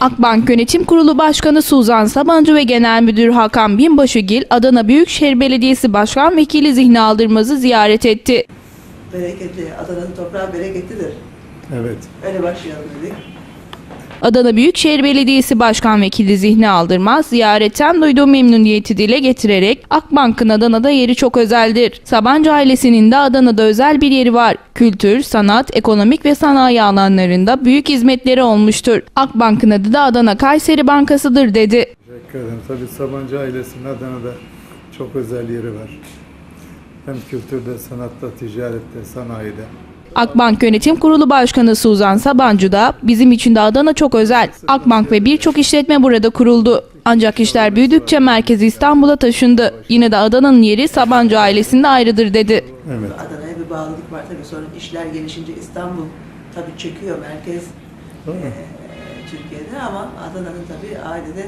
Akbank Yönetim Kurulu Başkanı Suzan Sabancı ve Genel Müdür Hakan Binbaşıgil, Adana Büyükşehir Belediyesi Başkan Vekili Zihni Aldırmaz'ı ziyaret etti. Bereketli, Adana'nın toprağı bereketlidir. Evet. Öyle başlayalım dedik. Adana Büyükşehir Belediyesi Başkan Vekili Zihni Aldırmaz, ziyaretten duyduğu memnuniyeti dile getirerek Akbank'ın Adana'da yeri çok özeldir. Sabancı ailesinin de Adana'da özel bir yeri var. Kültür, sanat, ekonomik ve sanayi alanlarında büyük hizmetleri olmuştur. Akbank'ın adı da Adana Kayseri Bankası'dır dedi. Teşekkür ederim. Tabii Sabancı ailesinin Adana'da çok özel yeri var. Hem kültürde, sanatta, ticarette, sanayide. Akbank Yönetim Kurulu Başkanı Suzan Sabancı da bizim için de Adana çok özel. Akbank ve birçok işletme burada kuruldu. Ancak işler büyüdükçe merkezi İstanbul'a taşındı. Yine de Adana'nın yeri Sabancı ailesinde ayrıdır dedi. Evet. Adana'ya bir bağlılık var tabii. Sonra işler gelişince İstanbul tabii çekiyor merkez mi? eee, Türkiye'de ama Adana'nın tabii ailede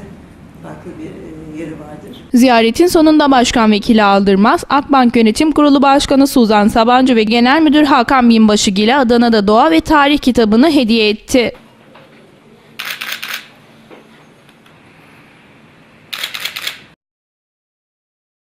farklı bir eee, yeri vardır. Ziyaretin sonunda Başkan Vekili Aldırmaz, Akbank Yönetim Kurulu Başkanı Suzan Sabancı ve Genel Müdür Hakan Binbaşıgil'e Adana'da Doğa ve Tarih kitabını hediye etti.